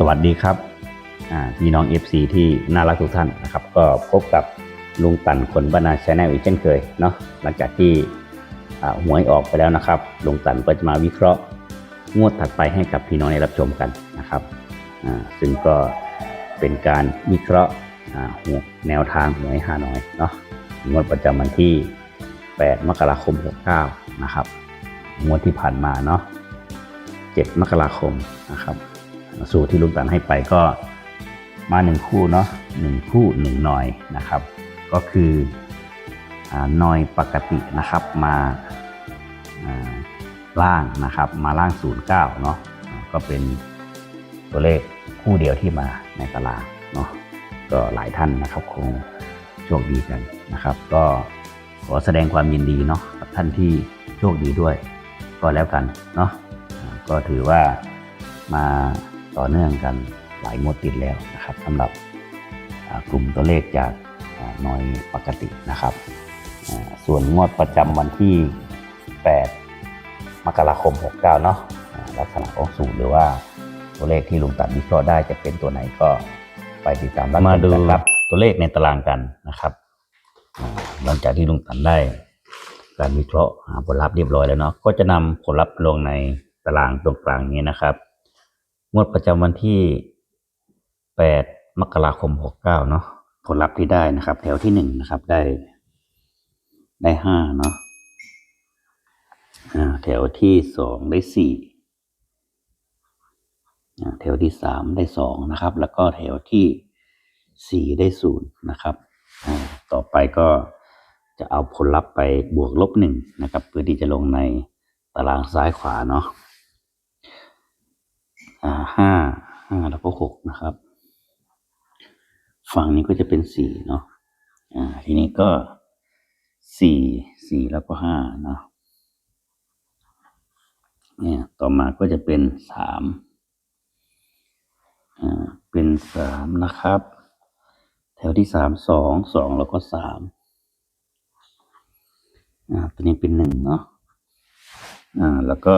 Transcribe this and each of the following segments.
สวัสดีครับพี่น้อง FC ที่น่ารักทุกท่านนะครับ ก็พบกับลุงตันคนบ้านนาชแนลอีกเช่นเคยเนาะหลังจากที่หวยออกไปแล้วนะครับลุงตันก็จะมาวิเคราะห์งวดถัดไปให้กับพี่น้องได้รับชมกันนะครับซึ่งก็เป็นการวิเคราะห์แนวทางหวยฮานอยเนาะงวดประจำวันที่ 8 มกราคม 69 นะครับงวดที่ผ่านมาเนาะ 7 มกราคมนะครับ สูตรที่ลุงตันให้ไปก็มาหนึ่งคู่เนาะหนึ่งคู่หนึ่งหน่อยนะครับ ก็คือหน่อยปกตินะครับมาล่างนะครับมาล่าง 09เนาะอ่าก็เป็นตัวเลขคู่เดียวที่มาในตารางเนาะก็หลายท่านนะครับคงโชคดีกันนะครับ ก็ขอแสดงความยินดีเนาะกับท่านที่โชคดีด้วย ก็แล้วกันเนาะก็ถือว่ามา ต่อเนื่องกันหลายงวดติดแล้วนะครับสำหรับกลุ่มตัวเลขจากน้อยปกตินะครับ ส่วนงวดประจำวันที่ 8 มกราคม 69 เนาะลักษณะของสูตรหรือว่าตัวเลขที่ลุงตัดวิเคราะห์ได้จะเป็นตัวไหนก็ไปติดตามรับชมาดูกันครับตัวเลขในตารางกันนะครับหลังจากที่ลุงตันได้การวิเคราะห์หาผลลัพธ์เรียบร้อยแล้วเนาะก็จะนำผลลัพธ์ลงในตารางตรงกลางนี้นะครับ งวดประจำวันที่ 8 มกราคม 69 เนาะผลลัพธ์ที่ได้นะครับ แถวที่1นะครับ ได้ ได้5เนาะแถวที่2ได้4อ่แถวที่3ได้2นะครับ แล้วก็แถวที่4ได้0นย์นะครับต่อไปก็จะเอาผลลัพธ์ไปบวกลบ1นะครับ เพื่อที่จะลงในตารางซ้ายขวาเนาะ ห้าห้าแล้วก็หกนะครับ ฝั่งนี้ก็จะเป็นสี่เนาะอ่าทีนี้ก็สี่สี่แล้วก็ห้าเนาะเนี่ยต่อมาก็จะเป็นสามอ่าเป็นสามนะครับ แถวที่สามสองสองแล้วก็สามอ่าตัวนี้เป็นหนึ่งเนาะอ่าแล้วก็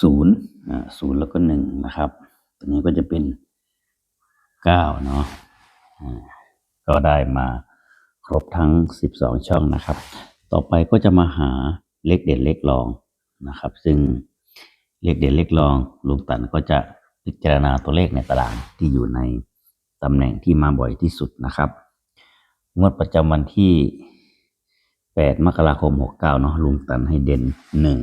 ศูนย์อ่าศูนย์แล้วก็หนึ่งนะครับ ตัวนี้ก็จะเป็นเก้าเนาะก็ได้มาครบทั้งสิบสองช่องนะครับ ต่อไปก็จะมาหาเลขเด่นเลขรองนะครับ ซึ่งเลขเด่นเลขรองลุงตันก็จะพิจารณาตัวเลขในตารางที่อยู่ในตำแหน่งที่มาบ่อยที่สุดนะครับ งวดประจำวันที่ 8 มกราคม 69เนาะลุงตันให้เด่นหนึ่ง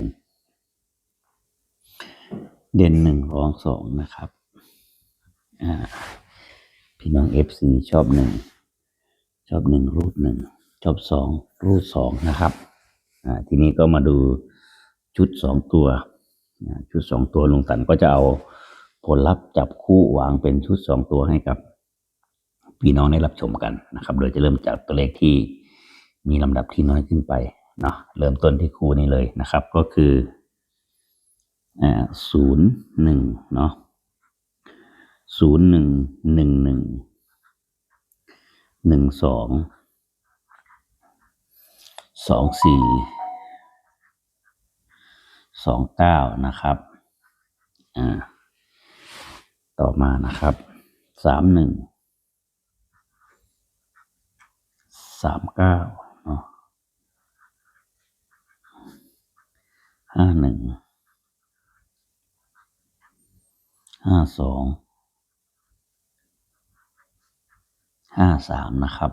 เด่นหนึ่งรองสองนะครับ พี่น้องเอฟซีชอบหนึ่ง ชอบหนึ่งรูดหนึ่ง ชอบสองรูดสองนะครับทีนี้ก็มาดูชุดสองตัว ชุดสองตัวลุงตันก็จะเอาผลลัพธ์จับคู่วางเป็นชุดสองตัวให้กับพี่น้องได้รับชมกันนะครับ โดยจะเริ่มจากตัวเลขที่มีลำดับที่น้อยขึ้นไปเนาะเริ่มต้นที่คู่นี้เลยนะครับ ก็คือ ศูนย์หนึ่งเนาะศูนย์หนึ่งหนึ่งหนึ่งหนึ่งสองสองสี่สองเก้านะครับ อ่า ต่อมานะครับสามหนึ่งสามเก้าเนาะห้าหนึ่ง ห้าสองห้าสามนะครับ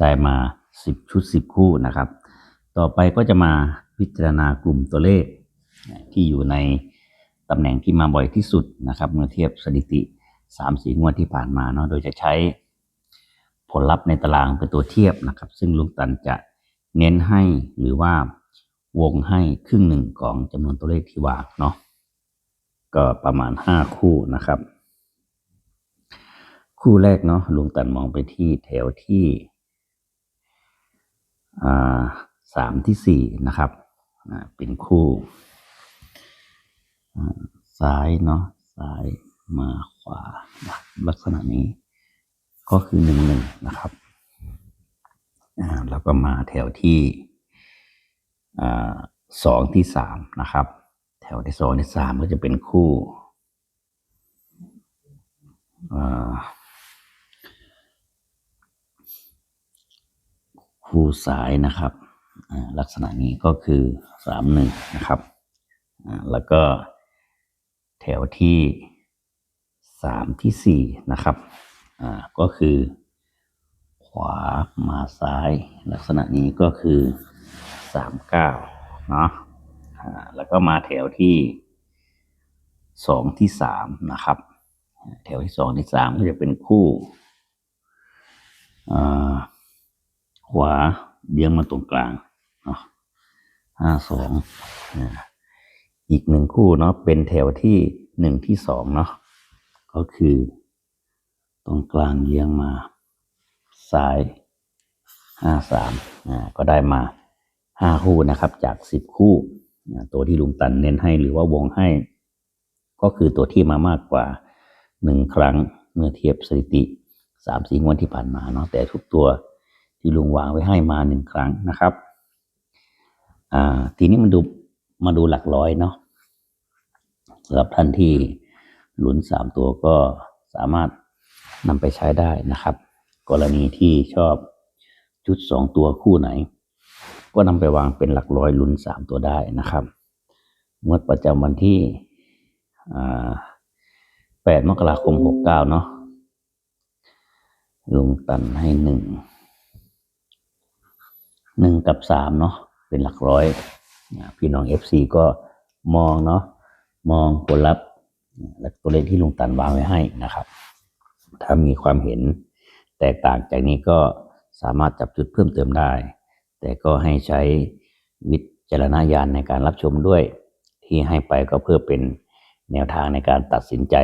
ได้มาสิบชุดสิบคู่นะครับ ต่อไปก็จะมาพิจารณากลุ่มตัวเลขที่อยู่ในตำแหน่งที่มาบ่อยที่สุดนะครับ เมื่อเทียบสถิติสามสี่งวดที่ผ่านมาเนาะโดยจะใช้ผลลัพธ์ในตารางเป็นตัวเทียบนะครับ ซึ่งลุงตันจะเน้นให้หรือว่า วงให้ครึ่งหนึ่งของจำนวนตัวเลขที่วางเนาะก็ประมาณห้าคู่นะครับ คู่แรกเนาะลุงตันมองไปที่แถวที่อ่าสามที่สี่นะครับเป็นคู่อ่าซ้ายเนาะซ้ายมาขวาลักษณะนี้ ก็คือหนึ่งหนึ่งนะครับอ่าแล้วก็มาแถวที่ สองที่สามนะครับ แถวที่สองที่สามก็จะเป็นคู่คู่สายนะครับลักษณะนี้ก็คือสามหนึ่งนะครับแล้วก็แถวที่สามที่สี่นะครับก็คือขวามาซ้าย ลักษณะนี้ก็คือ สามเก้าเนาะแล้วก็มาแถวที่สองที่สามนะครับ แถวที่สองที่สามก็จะเป็นคู่ขวาเยื้องมาตรงกลางเนาะห้าสองอีกหนึ่งคู่เนาะเป็นแถวที่หนึ่งที่สองเนาะก็คือ ตรงกลางเยื้องมา ซ้ายห้าสามอ่าก็ได้มา ห้าคู่นะครับ จากสิบคู่ ตัวที่ลุงตันเน้นให้หรือว่าวงให้ ก็คือตัวที่มามากกว่าหนึ่งครั้งเมื่อเทียบสถิติสามสี่งวดที่ผ่านมาเนาะแต่ทุกตัวที่ลุงวางไว้ให้มาหนึ่งครั้งนะครับอ่าทีนี้มันดูมาดูหลักร้อยเนาะสำหรับท่านที่ลุ้นสามตัวก็สามารถนำไปใช้ได้นะครับ กรณีที่ชอบชุดสองตัวคู่ไหน ก็นำไปวางเป็นหลักร้อยลุ้นสามตัวได้นะครับ งวดประจำวันที่แปดมกราคมหกเก้าเนาะลุงตันให้หนึ่งหนึ่งกับสามเนาะเป็นหลักร้อย พี่น้องเอฟซีก็มองเนาะมองผลลัพธ์และตัวเลขที่ลุงตันวางไว้ให้นะครับ ถ้ามีความเห็นแตกต่างจากนี้ก็สามารถจับจุดเพิ่มเติมได้ แต่ก็ให้ใช้วิจารณญาณในการรับชมด้วย ที่ให้ไปก็เพื่อเป็นแนวทางในการตัดสินใจ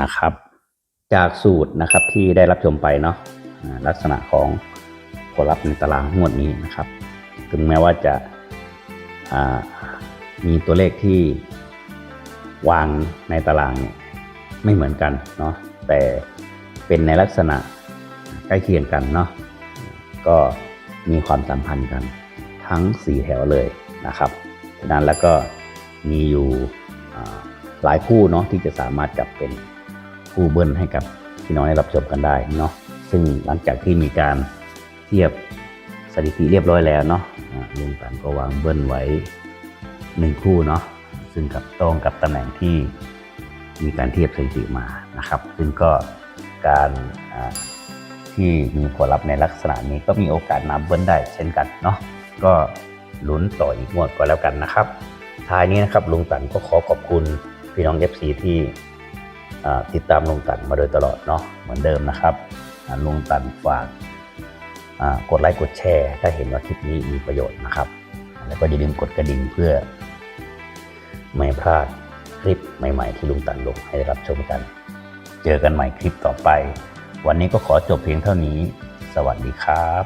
นะครับ จากสูตรนะครับที่ได้รับชมไปเนาะลักษณะของผลลัพธ์ในตารางงวดนี้นะครับ ถึงแม้ว่าจะามีตัวเลขที่วางในตารางเนี่ยไม่เหมือนกันเนาะแต่เป็นในลักษณะใกล้เคียงกันเนาะก็ มีความสัมพันธ์กันทั้ง 4 แถวเลยนะครับฉะนั้นแล้วก็มีอยู่หลายคู่เนาะที่จะสามารถจับเป็นคู่เบิ้ลให้กับพี่น้องได้รับชมกันได้เนาะซึ่งหลังจากที่มีการเทียบสถิติเรียบร้อยแล้วเนาะลุงตันก็วางเบิ้ลไว้หนึ่งคู่เนาะซึ่งกับตรงกับตำแหน่งที่มีการเทียบสถิติมานะครับ ซึ่งก็การ ที่มีผลลัพธ์ในลักษณะนี้ก็มีโอกาสนำเบิ้ลได้เช่นกันเนาะก็ลุ้นต่ออีกงวดก็แล้วกันนะครับ ท้ายนี้นะครับลุงตันก็ขอขอบคุณพี่น้อง FC ที่อ่ติดตามลุงตันมาโดยตลอดเนาะเหมือนเดิมนะครับลุงตันฝากกดไลค์กดแชร์ ถ้าเห็นว่าคลิปนี้มีประโยชน์นะครับ แล้วก็อย่าลืมกดกระดิ่งเพื่อ ไม่พลาดคลิปใหม่ ๆ ที่ลุงตันลงให้ได้รับชมกัน เจอกันใหม่คลิปต่อไป วันนี้ก็ขอจบเพียงเท่านี้ สวัสดีครับ